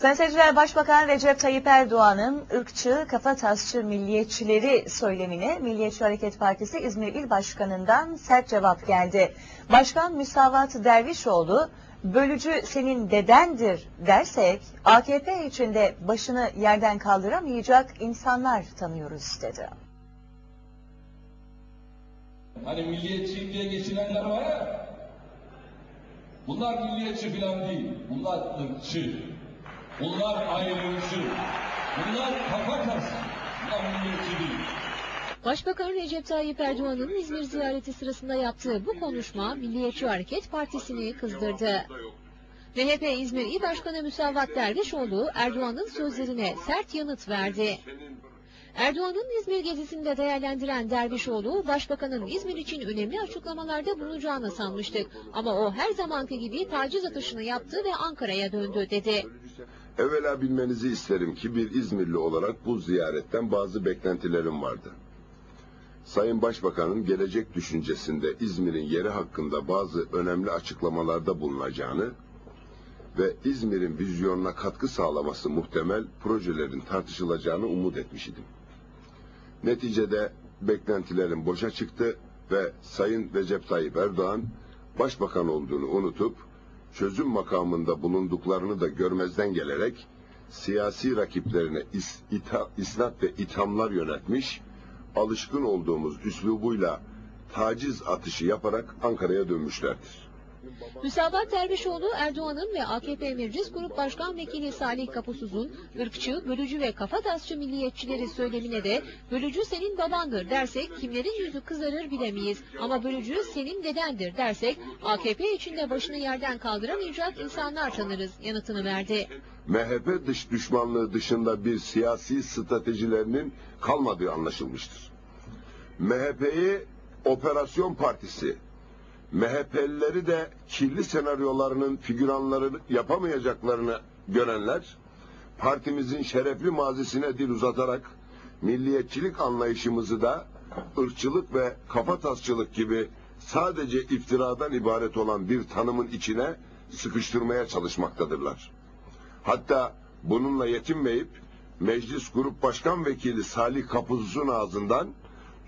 Seyirciler, Başbakan Recep Tayyip Erdoğan'ın ırkçı, kafatasçı milliyetçileri söylemine Milliyetçi Hareket Partisi İzmir İl Başkanı'ndan sert cevap geldi. Başkan Müsavat Dervişoğlu, bölücü senin dedendir dersek AKP içinde başını yerden kaldıramayacak insanlar tanıyoruz dedi. Hani milliyetçiyim diye geçinenler var ya. Bunlar milliyetçi falan değil. Bunlar ırkçı. Bunlar ayrımcı. Bunlar milliyetçi değil. Başbakan Recep Tayyip Erdoğan'ın İzmir ziyareti sırasında yaptığı bu konuşma Milliyetçi Hareket Partisi'ni kızdırdı. MHP İzmir İl Başkanı Müsavat Dervişoğlu Erdoğan'ın sözlerine sert yanıt verdi. Erdoğan'ın İzmir gezisinde değerlendiren Dervişoğlu, Başbakan'ın İzmir için önemli açıklamalarda bulunacağını sanmıştık. Ama o her zamanki gibi taciz atışını yaptı ve Ankara'ya döndü dedi. Evvela bilmenizi isterim ki bir İzmirli olarak bu ziyaretten bazı beklentilerim vardı. Sayın Başbakan'ın gelecek düşüncesinde İzmir'in yeri hakkında bazı önemli açıklamalarda bulunacağını ve İzmir'in vizyonuna katkı sağlaması muhtemel projelerin tartışılacağını umut etmiş idim. Neticede beklentilerim boşa çıktı ve Sayın Recep Tayyip Erdoğan başbakan olduğunu unutup çözüm makamında bulunduklarını da görmezden gelerek siyasi rakiplerine is, ita, isnat ve ithamlar yönetmiş, alışkın olduğumuz üslubuyla taciz atışı yaparak Ankara'ya dönmüşlerdir. Müsabat Dervişoğlu Erdoğan'ın ve AKP Meclis Grup Başkan Vekili Salih Kapusuz'un ırkçı, bölücü ve kafatasçı milliyetçileri söylemine de bölücü senin babandır dersek kimlerin yüzü kızarır bilemeyiz. Ama bölücü senin dedendir dersek AKP içinde başını yerden kaldıramayacak insanlar tanırız yanıtını verdi. MHP dış düşmanlığı dışında bir siyasi stratejilerinin kalmadığı anlaşılmıştır. MHP'yi operasyon partisi, MHP'lileri de kirli senaryolarının figüranları yapamayacaklarını görenler, partimizin şerefli mazisine dil uzatarak milliyetçilik anlayışımızı da ırkçılık ve kafatasçılık gibi sadece iftiradan ibaret olan bir tanımın içine sıkıştırmaya çalışmaktadırlar. Hatta bununla yetinmeyip Meclis Grup Başkan Vekili Salih Kapuz'un ağzından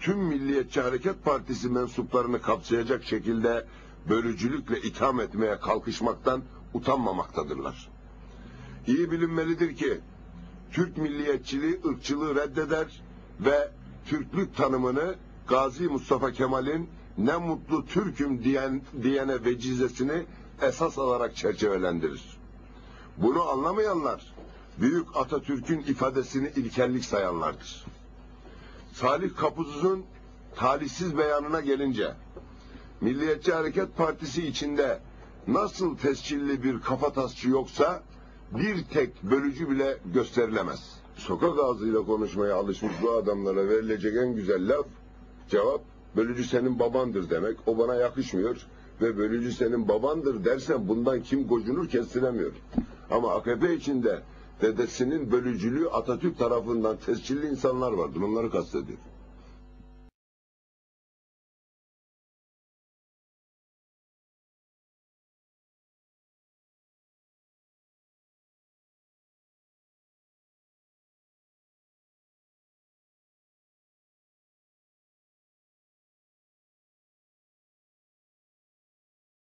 tüm Milliyetçi Hareket Partisi mensuplarını kapsayacak şekilde bölücülükle itham etmeye kalkışmaktan utanmamaktadırlar. İyi bilinmelidir ki Türk milliyetçiliği ırkçılığı reddeder ve Türklük tanımını Gazi Mustafa Kemal'in ne mutlu Türk'üm diyen, diyene vecizesini esas alarak çerçevelendirir. Bunu anlamayanlar Büyük Atatürk'ün ifadesini ilkellik sayanlardır. Salih Kapuz'un talihsiz beyanına gelince Milliyetçi Hareket Partisi içinde nasıl tescilli bir kafatasçı yoksa bir tek bölücü bile gösterilemez. Sokak ağzıyla konuşmaya alışmış bu adamlara verilecek en güzel laf, cevap bölücü senin babandır demek. O bana yakışmıyor ve bölücü senin babandır dersen bundan kim gocunur kestiremiyor. Ama AKP içinde dedesinin bölücülüğü Atatürk tarafından tescilli insanlar vardır. Onları kastediyor.